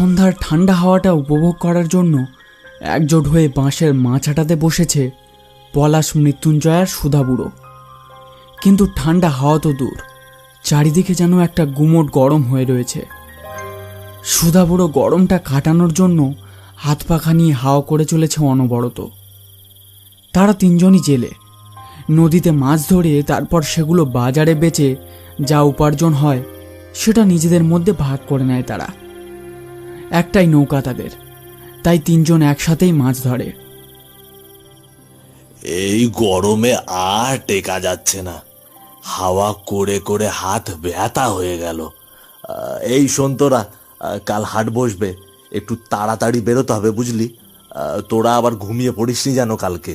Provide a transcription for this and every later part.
সন্ধ্যার ঠান্ডা হাওয়াটা উপভোগ করার জন্য একজোট হয়ে বাঁশের মাছাটাতে বসেছে পলাশ মৃত্যুঞ্জয়ার সুধা বুড়ো। কিন্তু ঠান্ডা হাওয়া তো দূর, চারিদিকে যেন একটা গুমোট গরম হয়ে রয়েছে। সুধা বুড়ো গরমটা কাটানোর জন্য হাত পাখা নিয়ে হাওয়া করে চলেছে অনবরত। তারা তিনজনই জেলে। নদীতে মাছ ধরে তারপর সেগুলো বাজারে বেচে যা উপার্জন হয়, সেটা নিজেদের মধ্যে ভাগ করে নেয় তারা। একটাই নৌকা তাদের। তাই তিনজন একসাথেই মাছ ধরে। এই গরমে আর টেকা যাচ্ছে না। হাওয়া করে করে হাত ব্যথা হয়ে গেল। এই শোন তোরা কাল হাট বসবে। একটু তাড়াতাড়ি বেরোতে হবে বুঝলি? তোরা আবার ঘুমিয়ে পড়িসনি যেন কালকে?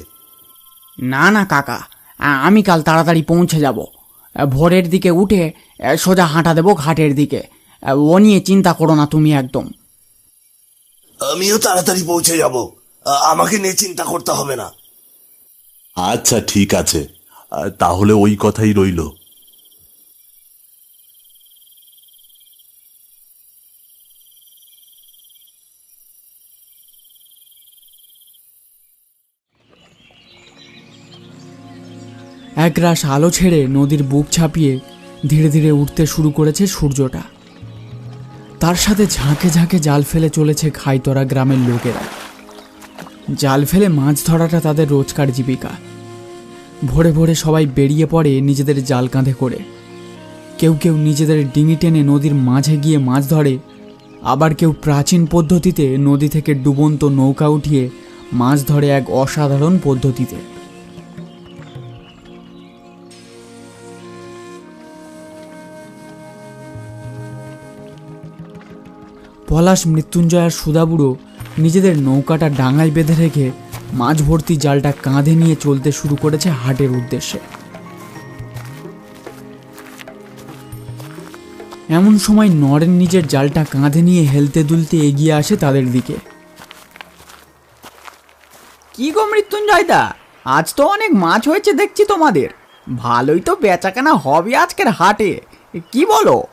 না না কাকা। আমি কাল তাড়াতাড়ি পৌঁছে যাব। ভোরের দিকে উঠে সোজা হাঁটা দেবো ঘাটের দিকে। ও নিয়ে চিন্তা করো না তুমি একদম। আমিও তাড়াতাড়ি পৌঁছে যাব। আমাকে নিয়ে চিন্তা করতে হবে না। আচ্ছা ঠিক আছে। আহ, তাহলে ওই কথাই রইল। একরাশ আলো ছেড়ে নদীর বুক ছাপিয়ে ধীরে ধীরে উঠতে শুরু করেছে সূর্যটা। তার সাথে ঝাঁকে ঝাঁকে জাল ফেলে চলেছে খাইতরা গ্রামের লোকেরা। জাল ফেলে মাছ ধরাটা তাদের রোজকার জীবিকা। ভোরে ভোরে সবাই বেরিয়ে পড়ে নিজেদের জাল কাঁধে করে। কেউ কেউ নিজেদের ডিঙি টেনে নদীর মাঝে গিয়ে মাছ ধরে, আবার কেউ প্রাচীন পদ্ধতিতে নদী থেকে ডুবন্ত নৌকা উঠিয়ে মাছ ধরে এক অসাধারণ পদ্ধতিতে। পলাশ মৃত্যুঞ্জয় আর সুধাবুড়ো নিজেদের নৌকাটা ডাঙায় বেঁধে রেখে মাছ ভর্তি জালটা কাঁধে নিয়ে চলতে শুরু করেছে হাটের উদ্দেশ্যে। এমন সময় নরেন নিজের জালটা কাঁধে নিয়ে হেলতে দুলতে এগিয়ে আসে তাদের দিকে। কি গো মৃত্যুঞ্জয় মৃত্যুঞ্জয়দা? আজ তো অনেক মাছ হয়েছে দেখছি তোমাদের। ভালোই তো বেচাকেনা হবে আজকের হাটে। কি বলো?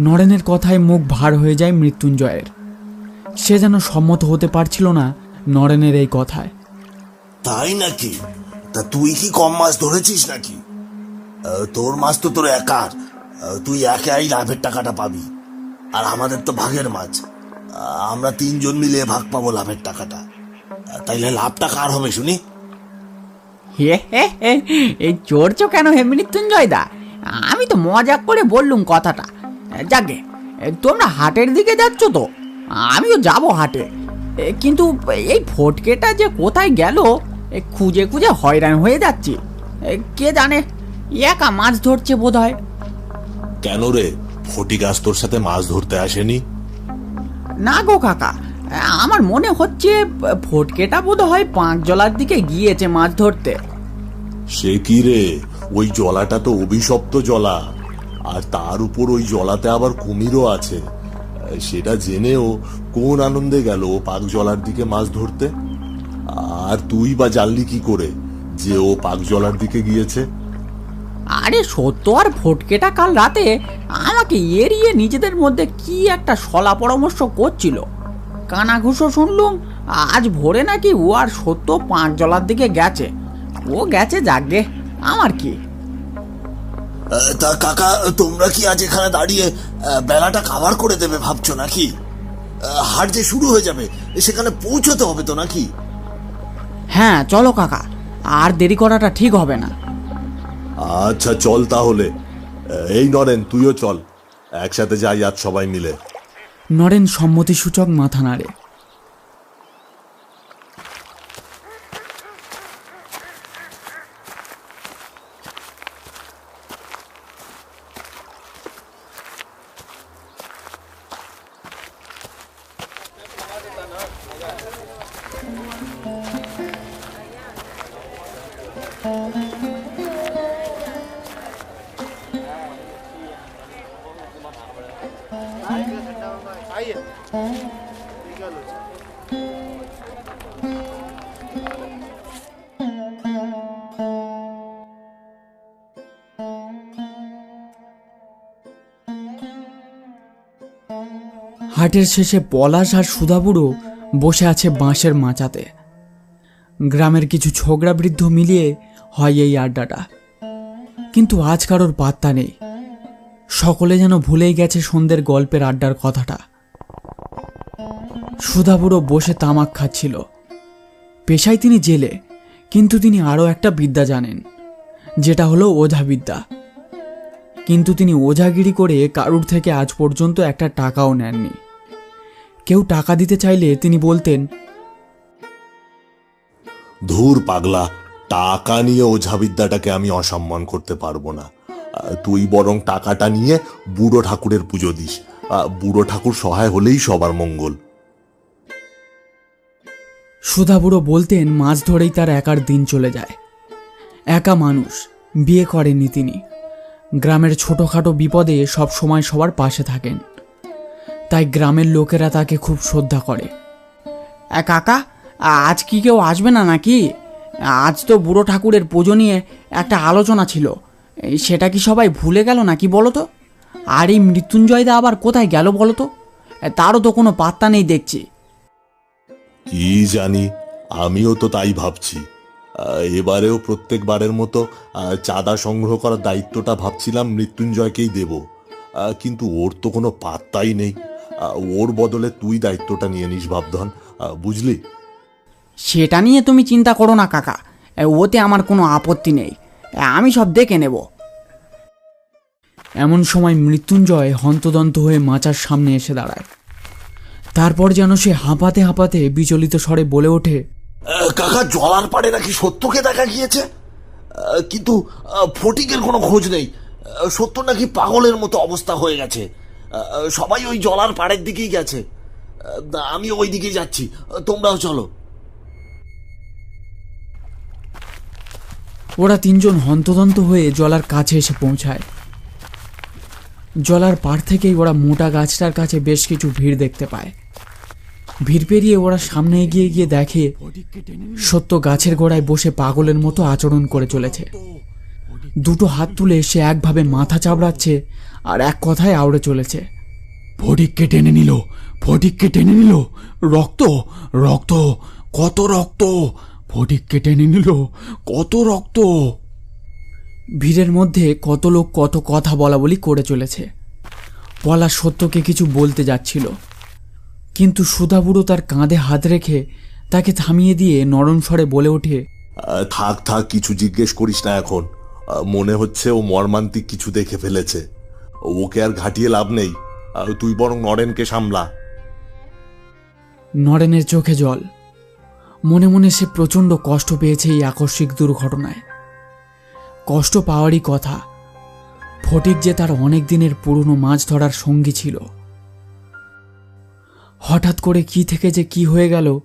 নরেনের কথায় মুখ ভার হয়ে যায় মৃত্যুঞ্জয়ের। সে যেন সম্মত হতে পারছিল না নরেনের এই কথায়। তাই নাকি? তা তুই কি কম মাছ ধরেছিস নাকি? আহ, তোর মাছ তো তোর একার। তুই একাই লাভের টাকাটা পাবি। আর আমাদের তো ভাগের মাছ। আমরা তিনজন মিলে ভাগ পাবো লাভের টাকাটা। তাইলে লাভটা কার হবে শুনি? হে হে হে, এই চড়ছো কেন হে মৃত্যুঞ্জয় দা? আমি তো মজা করে বললুম কথাটা। যাকে তোমরা হাটের দিকে যাচ্ছ তো? আমিও যাব হাটে। কিন্তু এই ফটকেটা যে কোথায় গেল এ, খুঁজে খুঁজে হয়রান হয়ে যাচ্ছি। কে জানে একা মাছ ধরছে বোধ হয় কেন রে? ফটিক আজ তোর সাথে মাছ ধরতে আসেনি? না গো কাকা আমার মনে হচ্ছে ফটকেটা বোধ হয় পাঁচ জলার দিকে গিয়েছে মাছ ধরতে। সে কি রে? ওই জলাটা তো অভিশপ্ত জলা। আর তার উপর ওই জলাতে আবার কুমিরও আছে। সেটা জেনেও কোন আনন্দে গেল ও পাক জলার দিকে মাছ ধরতে? আর তুই বা জানলি কি করে যে ও পাক জলার দিকে গিয়েছে? আরে সত্য আর ফটকেটা কাল রাতে আমাকে এড়িয়ে নিজেদের মধ্যে কি একটা সলা পরামর্শ করছিল? কানা ঘুষো শুনলুম, আজ ভোরে নাকি ও আর সত্য পাঁচ জলার দিকে গেছে। ও গেছে যাগে আমার কি? তা কাকা তোমরা কি আজ এখানে দাঁড়িয়ে বেলাটা কাভার করে দেবে ভাবছ নাকি? হাট যে শুরু হয়ে যাবে সেখানে পৌঁছতে হবে তো নাকি? হ্যাঁ চলো কাকা। আর দেরি করাটা ঠিক হবে না। আচ্ছা চল তাহলে। এই নরেন তুইও চল। একসাথে যাই আজ সবাই মিলে। নরেন সম্মতিসূচক মাথা নাড়ে। হাটের শেষে পলাশ আর সুধাবুড়ো বসে আছে বাঁশের মাচাতে। গ্রামের কিছু ছোকরা বৃদ্ধ মিলিয়ে হয় এই আড্ডাটা। কিন্তু আজ কারোর পাত্তা নেই। সকলে যেন ভুলেই গেছে সন্ধ্যের গল্পের আড্ডার কথাটা। সুধাবুড়ো বসে তামাক খাচ্ছিল। পেশায় তিনি জেলে, কিন্তু তিনি আরও একটা বিদ্যা জানেন, যেটা হলো ওঝা বিদ্যা কিন্তু তিনি ওঝাগিরি করে কারুর থেকে আজ পর্যন্ত একটা টাকাও নেননি। কেউ টাকা দিতে চাইলে তিনি বলতেন ধুর পাগলা টাকা নিয়ে ওঝাবিদ্যাটাকে আমি অসম্মান করতে পারব না। তুই বরং টাকাটা নিয়ে বুড়ো ঠাকুরের পুজো দিস। বুড়ো ঠাকুর সহায় হলেই সবার মঙ্গল। সুধাবুড়ো বলতেন মাছ ধরেই তার একার দিন চলে যায়। একা মানুষ বিয়ে করেননি তিনি। গ্রামের ছোটোখাটো বিপদে সব সময় সবার পাশে থাকেন। তাই গ্রামের লোকেরা তাকে খুব শ্রদ্ধা করে। কাকা আজ কি কেউ আসবে না নাকি? আজ তো বুড়ো ঠাকুরের পুজো নিয়ে একটা আলোচনা ছিল। সেটা কি সবাই ভুলে গেল নাকি বলো তো? আর এই মৃত্যুঞ্জয়দা আবার কোথায় গেল বলো তো? তারও তো কোনো পাত্তা নেই দেখছি। কি জানি, আমিও তো তাই ভাবছি। এবারেও প্রত্যেকবারের মতো চাঁদা সংগ্রহ করার দায়িত্বটা ভাবছিলাম মৃত্যুঞ্জয়কেই দেব। কিন্তু ওর তো কোনো পাত্তাই নেই। ওর বদলে তুই দায়িত্বটা নিয়ে নিস ভাবধন বুঝলি? সেটা নিয়ে তুমি চিন্তা করো না কাকা। ওতে আমার কোনো আপত্তি নেই। আমি সব দেখে নেব। এমন সময় মৃত্যুঞ্জয় হন্তদন্ত হয়ে মাচার সামনে এসে দাঁড়ায়। তারপর যেন সে হাঁপাতে হাঁপাতে বিচলিত স্বরে বলে ওঠে কাকা জলার পাড়ে নাকি সত্যকে দেখা গিয়েছে? কিন্তু ফটিকের কোনো খোঁজ নেই। সত্য নাকি পাগলের মতো অবস্থা হয়ে গেছে? সবাই ওই জলার পাড়ের দিকেই গেছে। আমি ওই দিকে যাচ্ছি। তোমরাও চলো। ওরা তিনজন হন্তদন্ত হয়ে জলার কাছে এসে পৌঁছায়। জলার পাড় থেকেই ওরা মোটা গাছটার কাছে বেশ কিছু ভিড় দেখতে পায়। ভিড় পেরিয়ে ওরা সামনে এগিয়ে গিয়ে দেখে, সত্য গাছের গোড়ায় বসে পাগলের মতো আচরণ করে চলেছে। দুটো হাত তুলে সে একভাবে মাথা চাবড়াচ্ছে আর এক কথায় আউড়ে চলেছে। ফটিককে টেনে নিল ফটিককে টেনে নিল। রক্ত রক্ত কত রক্ত? ফটিককে টেনে নিল কত রক্ত? ভিড়ের মধ্যে কত লোক কত কথা বলা বলি করে চলেছে। পলা সত্যকে কিছু বলতে যাচ্ছিল। কিন্তু সুধাবুড়ো তার কাঁধে হাত রেখে তাকে থামিয়ে দিয়ে নরম স্বরে বলে ওঠে থাক থাক কিছু জিজ্ঞেস করিস না এখন। মনে হচ্ছে ও মর্মান্তিক কিছু দেখে ফেলেছে। ওকে আর ঘাটিয়ে লাভ নেই। তুই বরং নরেনকে সামলা। নরেনের চোখে জল। মনে মনে সে প্রচণ্ড কষ্ট পেয়েছে এই আকস্মিক দুর্ঘটনায়। কষ্ট পাওয়ারই কথা। ফটিক যে তার অনেক দিনের পুরনো মাছ ধরার সঙ্গী ছিল। হঠাৎ করে কি থেকে যে কি হয়ে গেল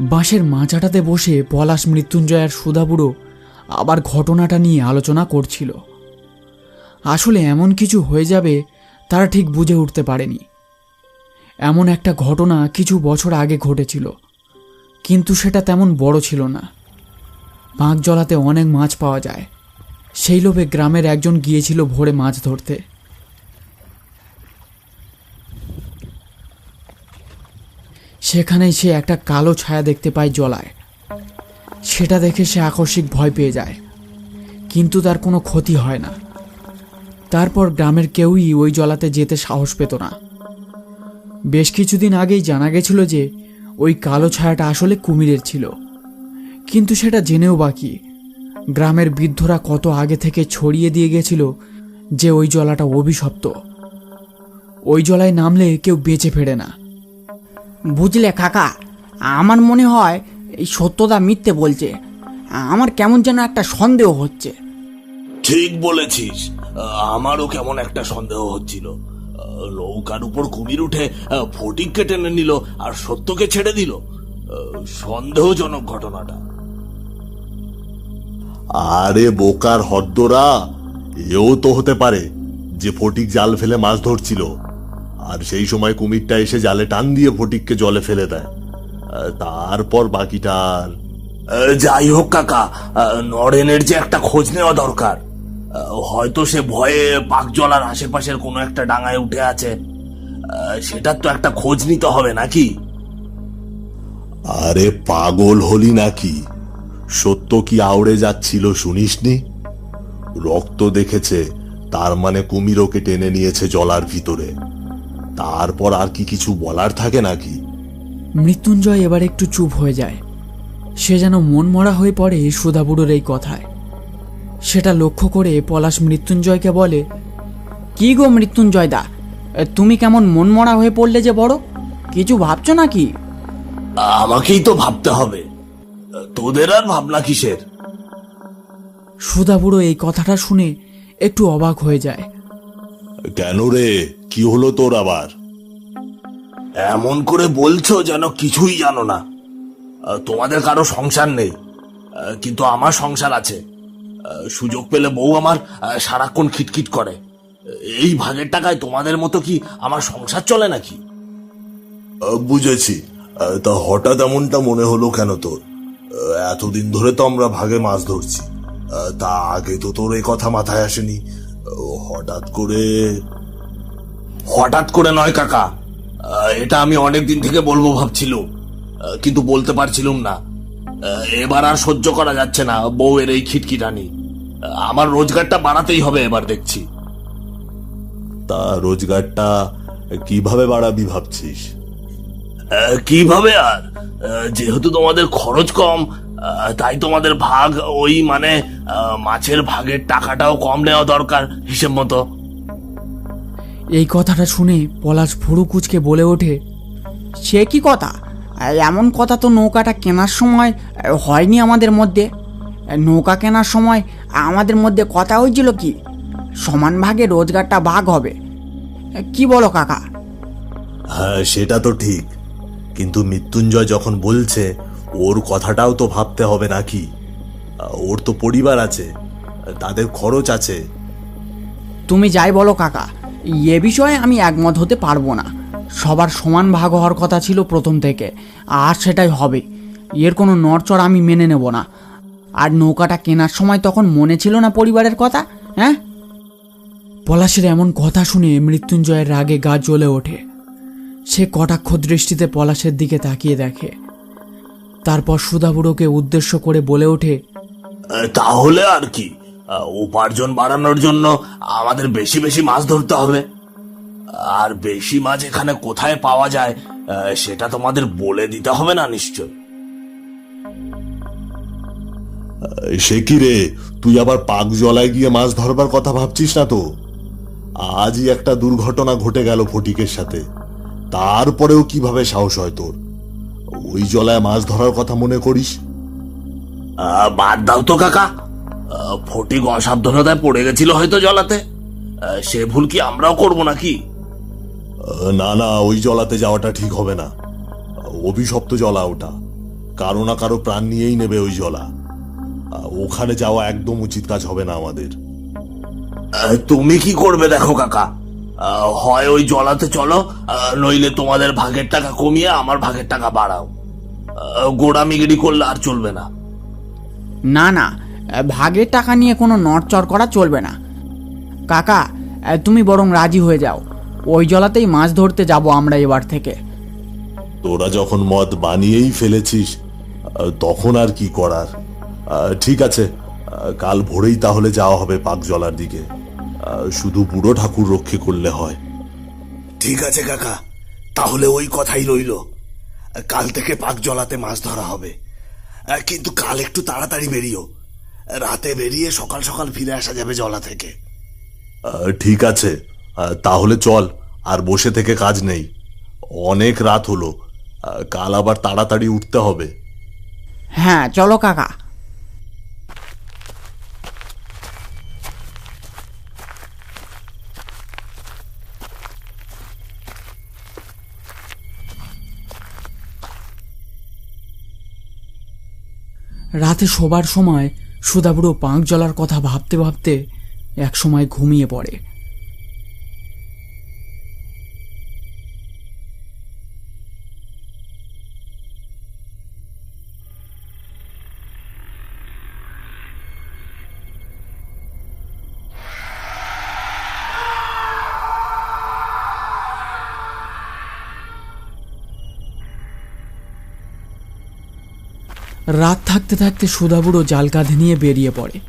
বাঁশের মাচাটাতে বসে পলাশ মৃত্যুঞ্জয় আর সুধাবুড়ো আবার ঘটনাটা নিয়ে আলোচনা করছিল। আসলে এমন কিছু হয়ে যাবে, তারা ঠিক বুঝে উঠতে পারেনি। এমন একটা ঘটনা কিছু বছর আগে ঘটেছিল, কিন্তু সেটা তেমন বড় ছিল না। পাঁক জলাতে অনেক মাছ পাওয়া যায়। সেই লোভে গ্রামের একজন গিয়েছিল ভোরে মাছ ধরতে। সেখানেই সে একটা কালো ছায়া দেখতে পায় জলায়। সেটা দেখে সে আকস্মিক ভয় পেয়ে যায়। কিন্তু তার কোনো ক্ষতি হয় না। তারপর গ্রামের কেউই ওই জলাতে যেতে সাহস পেত না। বেশ কিছুদিন আগেই জানা গেছিল যে, ওই কালো ছায়াটা আসলে কুমিরের ছিল। কিন্তু সেটা জেনেও বাকি। গ্রামের বৃদ্ধরা কত আগে থেকে ছড়িয়ে দিয়ে গেছিল যে ওই জলাটা অভিশপ্ত। ওই জলায় নামলে কেউ বেঁচে ফেরে না। বুঝলে কাকা আমার মনে হয় এই সত্যদা মিথ্যে বলছে। আমার কেমন যেন একটা সন্দেহ হচ্ছে। ঠিক বলেছিস। আমারও কেমন একটা সন্দেহ হচ্ছিল। নৌকার উপর কুমির উঠে ফটিককে টেনে নিল আর সত্যকে ছেড়ে দিল। সন্দেহজনক ঘটনাটা। আরে বোকার হদ্দরা এও তো হতে পারে যে ফটিক জাল ফেলে মাছ ধরছিল। আর সেই সময় কুমিরটা এসে জালে টান দিয়ে ফটিককে জলে ফেলে দেয়। তারপর বাকিটা আর যাই হোক কাকা নরেনের যে একটা খোঁজ নেওয়া দরকার। হয়তো সে ভয়ে পাকজলার আশেপাশের কোনো একটা ডাঙায় উঠে আছে। সেটার তো একটা খোঁজ নিতে হবে নাকি? আরে পাগল হলি নাকি? সত্য কি আউড়ে যাচ্ছিল শুনিসনি? রক্ত দেখেছে তার মানে কুমিরকে টেনে নিয়েছে জলার ভিতরে। তারপর আর কি কিছু বলার থাকে নাকি? মৃত্যুঞ্জয় এবার একটু চুপ হয়ে যায়। সে যেন মন মরা হয়ে পড়ে সুধাবুড়োর এই কথায়। সেটা লক্ষ্য করে পলাশ মৃত্যুঞ্জয়কে বলে কি গো মৃত্যুঞ্জয় দা? তুমি কেমন মনমরা হয়ে পড়লে যে বড়? কিছু ভাবছ নাকি? আমাকেই তো ভাবতে হবে। তোদের আর ভাবনা কিসের? সুধাবুড়ো এই কথাটা শুনে একটু অবাক হয়ে যায়। কেন রে? কি হলো তোর আবার? এমন করে বলছো যেন কিছুই জানো না। তোমাদের কারও সংসার নেই। কিন্তু আমার সংসার আছে। সুযোগ পেলে বউ আমার সারাক্ষণ খিটখিট করে। এই ভাগের টাকায় তোমাদের মতো কি আমার সংসার চলে নাকি? বুঝেছি। তা হঠাৎ এমনটা মনে হলো কেন তোর? এতদিন ধরে তো আমরা ভাগে মাছ ধরছি। তা আগে তো তোর এই কথা মাথায় আসেনি। হঠাৎ করে হঠাৎ করে নয় কাকা। এটা আমি অনেক দিন থেকে বলব ভাবছিলুম। কিন্তু বলতে পারছিলুম না। এবার আর সহ্য করা যাচ্ছে না বউয়ের এই খিটখিটানি। আমার রোজগারটা বাড়াতেই হবে এবার দেখছি। তা রোজগারটা কীভাবে বাড়াবি ভাবছিস? কীভাবে আর? যেহেতু তোমাদের খরচ কম তাই তোমাদের ভাগ ওই মানে মাছের ভাগের টাকাটাও কম নেওয়া দরকার হিসেব মতো। এই কথাটা শুনে পলাশ ভুরু কুচকে বলে ওঠে সে কি কথা? এমন কথা তো নৌকাটা কেনার সময় হয়নি আমাদের মধ্যে। নৌকা কেনার সময় আমাদের মধ্যে কথা হয়েছিল কি? সমান ভাগে রোজগারটা ভাগ হবে। কি বলো কাকা? হ্যাঁ সেটা তো ঠিক। কিন্তু মৃত্যুঞ্জয় যখন বলছে ওর কথাটাও তো ভাবতে হবে নাকি? ওর তো পরিবার আছে, তাদের খরচ আছে। তুমি যাই বলো কাকা, এ বিষয়ে আমি একমত হতে পারব না। সবার সমান ভাগ হওয়ার কথা ছিল প্রথম থেকে, আর সেটাই হবে। এর কোনো নড়চড় আমি মেনে নেব না। আর নৌকাটা কেনার সময় তখন মনে ছিল না পরিবারের কথা হ্যাঁ? পলাশের এমন কথা শুনে মৃত্যুঞ্জয়ের রাগে গা জ্বলে ওঠে। সে কটাক্ষ দৃষ্টিতে পলাশের দিকে তাকিয়ে দেখে। তারপর সুধাবুড়োকে উদ্দেশ্য করে বলে ওঠে তাহলে আর কি। উপার্জন বাড়ানোর জন্য আমাদের বেশি বেশি মাছ ধরতে হবে। আর বেশি মাছ এখানে কোথায় পাওয়া যায় সেটা তোমাদের বলে দিতে হবে না নিশ্চয়? সে কি রে? তুই আবার পাক জলায় গিয়ে মাছ ধরবার কথা ভাবছিস না তো? আজই একটা দুর্ঘটনা ঘটে গেল ফটিকের সাথে। তারপরেও কীভাবে সাহস হয় তোর? ওই জলায় মাছ ধরার কথা মনে করিস? বাদ দাও তো কাকা। ফটিক অসাবধানতায় পড়ে গেছিল হয়তো জলাতে। সে ভুল কি আমরাও করব নাকি? না না ওই জলাতে যাওয়াটা ঠিক হবে না। অভিশপ্ত জলা ওটা। কারও না কারও প্রাণ নিয়েই নেবে ওই জলা। ওখানে যাওয়া একদম উচিত কাজ হবে না আমাদের। তুমি কি করবে দেখো কাকা? হয় ওই জলাতে চলো নইলে তোমাদের ভাগের টাকা কমিয়ে আমার ভাগের টাকা বাড়াও। গোড়ামিগিরি করলে আর চলবে না। না না ভাগের টাকা নিয়ে কোনো নড়চড় করা চলবে না। কাকা তুমি বরং রাজি হয়ে যাও। ওই জলাতেই মাছ ধরতে যাব আমরা এবার থেকে। তোরা যখন মদ বানিয়েই ফেলেছিস তখন আর কি করার? ঠিক আছে কাল ভোরেই তাহলে যাওয়া হবে পাক জলার দিকে। শুধু বুড়ো ঠাকুর রক্ষে করলে হয়। ঠিক আছে কাকা। তাহলে ওই কথাই রইল। কাল থেকে পাক জলাতে মাছ ধরা হবে। কিন্তু কাল একটু তাড়াতাড়ি বেরিও। রাতে বেরিয়ে সকাল সকাল ফিরে আসা যাবে জলা থেকে। ঠিক আছে। তাহলে চল আর বসে থেকে কাজ নেই। অনেক রাত হলো। কাল আবার তাড়াতাড়ি উঠতে হবে। হ্যাঁ চলো কাকা। রাতে শোবার সময় সুদাবুড়ো পাঁক জ্বলার কথা ভাবতে ভাবতে এক সময় ঘুমিয়ে পড়ে। রাত থাকতে থাকতে সুধাবুড়ো জাল কাঁধে নিয়ে বেরিয়ে পড়ে।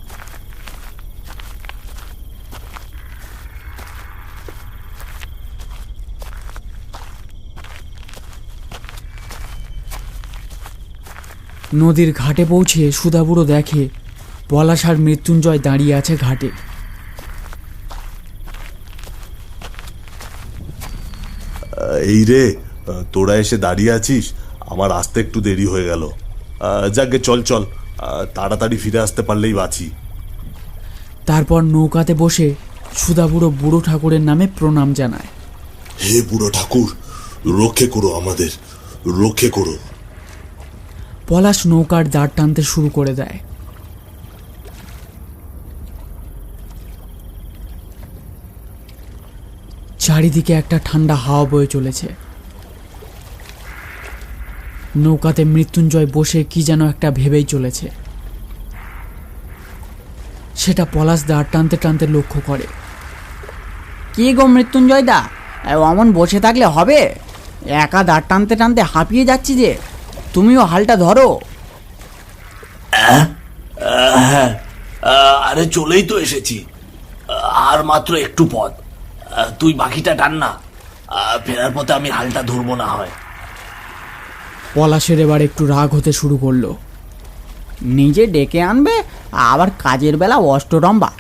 নদীর ঘাটে পৌঁছে সুধাবুড়ো দেখে পলাশ আর মৃত্যুঞ্জয় দাঁড়িয়ে আছে ঘাটে। এই রে, তোরা এসে দাঁড়িয়ে আছিস? আমার আসতে একটু দেরি হয়ে গেল। আহ, যাকগে চল চল। তাড়াতাড়ি ফিরে আসতে পারলেই বাঁচি। তারপর নৌকাতে বসে সুধাবুড়ো বুড়ো ঠাকুরের নামে প্রণাম জানায়। হে বুড়ো ঠাকুর রক্ষে করো আমাদের রক্ষে করো। পলাশ নৌকার দাঁড় টানতে শুরু করে দেয়। চারিদিকে একটা ঠান্ডা হাওয়া বয়ে চলেছে। নৌকাতে মৃত্যুঞ্জয় বসে কি যেন একটা ভেবেই চলেছে। সেটা পলাশ দাঁড় টানতে টানতে লক্ষ্য করে। কি গো মৃত্যুঞ্জয় দা অমন বসে থাকলে হবে? একা দাঁড় টানতে টানতে হাঁপিয়ে যাচ্ছি যে তুমিও হালটা ধরো। হ্যাঁ আহ, আরে চলেই তো এসেছি। আহ, আর মাত্র একটু পথ। তুই বাকিটা টান না। আহ, ফেরার পথে আমি হালটা ধরবো না হয়। পলাশের এবার একটু রাগ হতে শুরু করল। নিজে ডেকে আনবে আবার কাজের বেলা অষ্টরম্বা।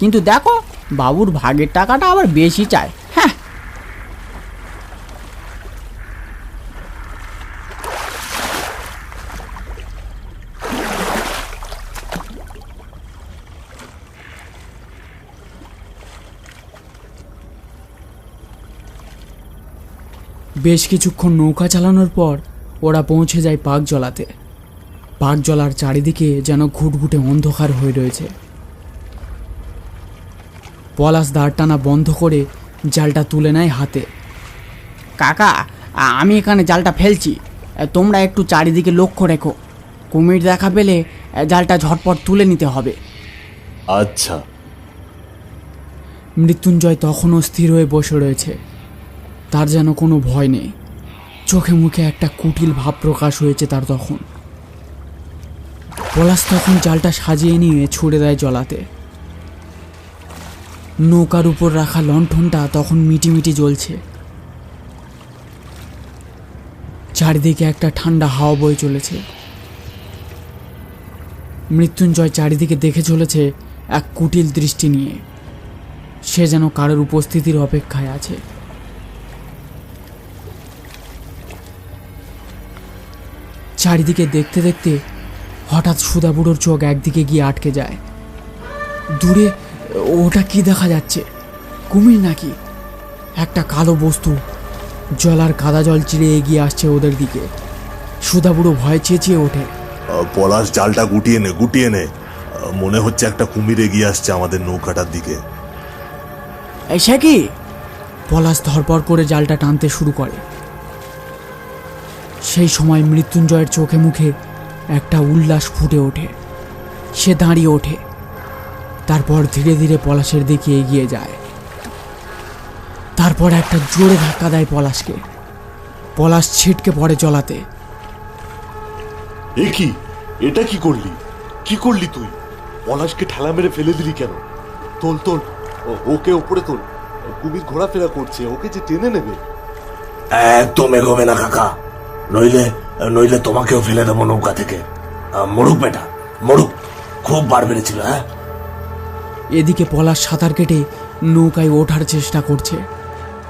কিন্তু দেখো বাবুর ভাগের টাকাটা আবার বেশি চায়। হ্যাঁ। বেশ কিছুক্ষণ নৌকা চালানোর পর ওরা পৌঁছে যায় পাক জলাতে। পাক জলার চারিদিকে যেন ঘুটঘুটে অন্ধকার হয়ে রয়েছে। পলাশ দাঁড় টানা বন্ধ করে জালটা তুলে নেয় হাতে। কাকা আমি এখানে জালটা ফেলছি। তোমরা একটু চারিদিকে লক্ষ্য রেখো। কুমির দেখা পেলে জালটা ঝটপট তুলে নিতে হবে। আচ্ছা। মৃত্যুঞ্জয় তখনও স্থির হয়ে বসে রয়েছে। তার যেন কোনো ভয় নেই। চোখে মুখে একটা কুটিল ভাব প্রকাশ হয়েছে তার তখন। পলাশ তখন জালটা সাজিয়ে নিয়ে ছুড়ে দেয় জলাতে। নৌকার উপর রাখা লণ্ঠনটা তখন মিটিমিটি জ্বলছে। চারিদিকে একটা ঠান্ডা হাওয়া বয়ে চলেছে। মৃত্যুঞ্জয় চারিদিকে দেখে চলেছে এক কুটিল দৃষ্টি নিয়ে। সে যেন কারোর উপস্থিতির অপেক্ষায় আছে। চারিদিকে দেখতে দেখতে হঠাৎ সুধাবুড়োর চোখ একদিকে গিয়ে আটকে যায়। দূরে ওটা কি দেখা যাচ্ছে? কুমির নাকি? একটা কালো বস্তু জলার কাদা জল চিড়ে এগিয়ে আসছে ওদের দিকে। সুধাবুড়ো ভয় চেঁচিয়ে ওঠে। পলাশ জালটা গুটিয়ে নে গুটিয়ে নে। মনে হচ্ছে একটা কুমির এগিয়ে আসছে আমাদের নৌকাটার দিকে। সে কি? পলাশ ধরপর করে জালটা টানতে শুরু করে। সেই সময় মৃত্যুঞ্জয়ের চোখে মুখে একটা উল্লাস ফুটে ওঠে। সে দাঁড়িয়ে ওঠে। তারপর ধীরে ধীরে পলাশের দিকে এগিয়ে যায়। তারপর একটা জোরে ধাক্কা দেয় পলাশকে। পলাশ ছিটকে পড়ে চলাতে এ কি? এটা কি করলি? কি করলি তুই? পলাশকে ঠেলা মেরে ফেলে দিলি কেন? তোল তোল। ও- ওকে ওপরে তোল। কুমির ঘোরাফেরা করছে। ওকে যে টেনে নেবে। একদম এগোবে না কাকা। নইলে নইলে তোমাকেও ফেলে দেবো নৌকা থেকে। মরুক বেটা, মরুক। খুব বার বেড়েছিল হ্যাঁ? এদিকে পলাশ সাঁতার কেটে নৌকায় ওঠার চেষ্টা করছে,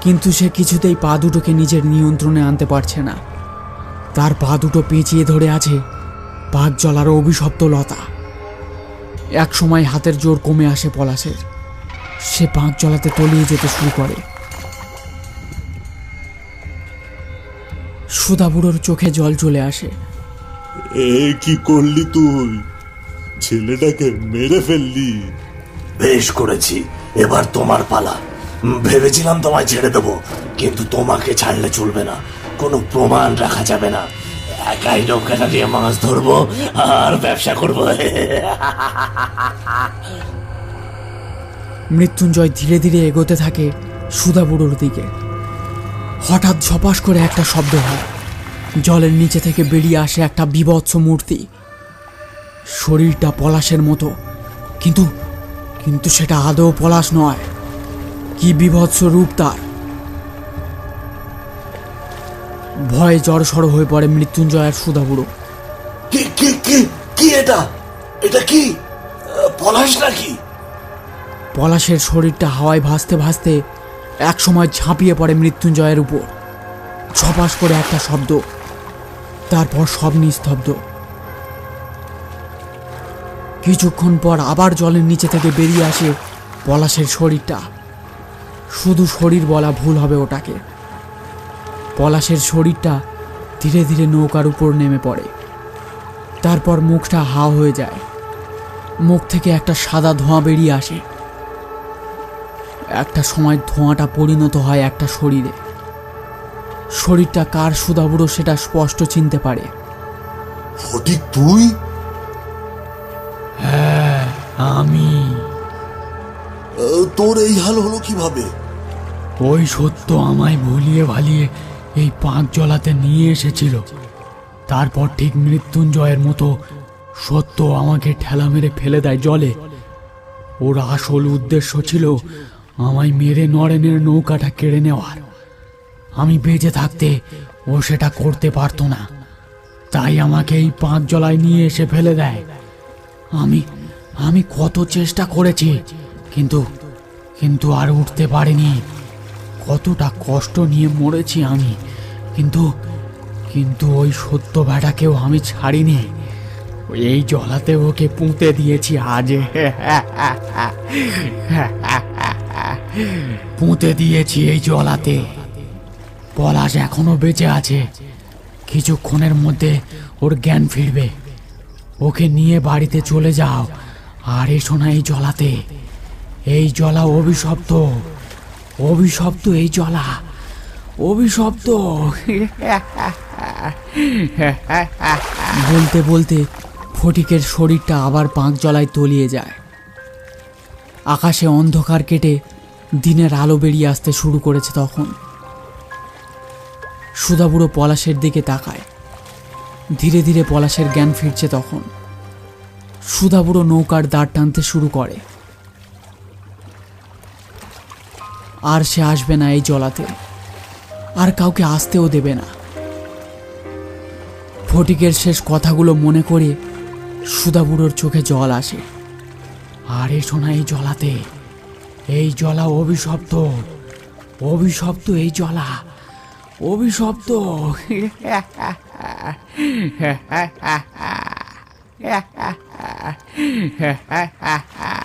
কিন্তু সে কিছুতেই পা দুটোকে নিজের নিয়ন্ত্রণে আনতে পারছে না। তার পা দুটো পেঁচিয়ে ধরে আছে পাক জলার অভিশপ্ত লতা। এক সময় হাতের জোর কমে আসে পলাশের। সে পাঁক জলাতে তলিয়ে যেতে শুরু করে। সুধাবুড়োর চোখে জল চলে আসে। এ কি করলি তুই? ছেলেটাকে মেরে ফেললি। বেশ করেছি এবার তোমার পালা। ভেবেছিলাম তোমায় ছেড়ে দেবো কিন্তু তোমাকে ছাড়লে চলবে না। কোনো প্রমাণ রাখা যাবে না। একাই নৌকাটা দিয়ে মাছ ধরবো আর ব্যবসা করব। মৃত্যুঞ্জয় ধীরে ধীরে এগোতে থাকে সুধাবুড়োর দিকে। হঠাৎ ঝপাস করে একটা শব্দ হয়। জলের নিচে থেকে বেরিয়ে আসে একটা বিভৎস মূর্তি। শরীরটা পলাশের মতো কিন্তু কিন্তু সেটা আদৌ পলাশ নয়। কি বিভৎস রূপ তার। ভয়ে জড়সড় হয়ে পড়ে মৃত্যুঞ্জয় আর সুধাবুড়ো কি কি কি কি এটা? এটা কি পলাশ নাকি? পলাশের শরীরটা হাওয়ায় ভাসতে ভাসতে একসময় ঝাঁপিয়ে পড়ে মৃত্যুঞ্জয়ের উপর। ছপাস করে একটা শব্দ। তারপর সব নিস্তব্ধ। কিছুক্ষণ পর আবার জলের নিচে থেকে বেরিয়ে আসে পলাশের শরীরটা। শুধু শরীর বলা ভুল হবে ওটাকে। পলাশের শরীরটা ধীরে ধীরে নৌকার উপর নেমে পড়ে। তারপর মুখটা হা হয়ে যায়। মুখ থেকে একটা সাদা ধোঁয়া বেরিয়ে আসে। একটা সময় ধোঁয়াটা পরিণত হয় একটা শরীরে। শরীরটা কার সুদাবুড়ো সেটা স্পষ্ট চিনতে পারে। ফটিক তুই? হ্যাঁ আমি। তোর এই হাল হলো কীভাবে? ওই সত্য আমায় ভুলিয়ে ভালিয়ে এই পাঁক জলাতে নিয়ে এসেছিল। তারপর ঠিক মৃত্যুঞ্জয়ের মতো সত্য আমাকে ঠেলা মেরে ফেলে দেয় জলে। ওর আসল উদ্দেশ্য ছিল আমায় মেরে নরেনের নৌকাটা কেড়ে নেওয়ার। আমি বেঁচে থাকতে ও সেটা করতে পারতো না। তাই আমাকে এই পাঁচ জলায় নিয়ে এসে ফেলে দেয়। আমি আমি কত চেষ্টা করেছি, কিন্তু কিন্তু আর উঠতে পারিনি। কতটা কষ্ট নিয়ে মরেছি আমি, কিন্তু কিন্তু ওই সত্য বেটাকেও আমি ছাড়িনি। এই জলাতে ওকে পুঁতে দিয়েছি আজ। পুঁতে দিয়েছি এই জলাতে। পলাশ এখনও বেঁচে আছে। কিছুক্ষণের মধ্যে ওর জ্ঞান ফিরবে। ওকে নিয়ে বাড়িতে চলে যাও, আর এসো না এই জলাতে এই জলা অভিশপ্ত। অভিশপ্ত এই জলা অভিশপ্ত। বলতে বলতে ফটিকের শরীরটা আবার পাঁক জলায় তলিয়ে যায়। আকাশে অন্ধকার কেটে দিনের আলো বেরিয়ে আসতে শুরু করেছে তখন। সুধাবুড়ো পলাশের দিকে তাকায়। ধীরে ধীরে পলাশের জ্ঞান ফিরছে তখন। সুধাবুড়ো নৌকার দাঁড় টানতে শুরু করে। আর সে আসবে না এই জলাতে। আর কাউকে আসতেও দেবে না। ফটিকের শেষ কথাগুলো মনে করে সুধাবুড়োর চোখে জল আসে। আর এসো না এই জলাতে। এই জলা অভিশপ্ত। অভিশপ্ত এই জলা। অভিশপ্ত।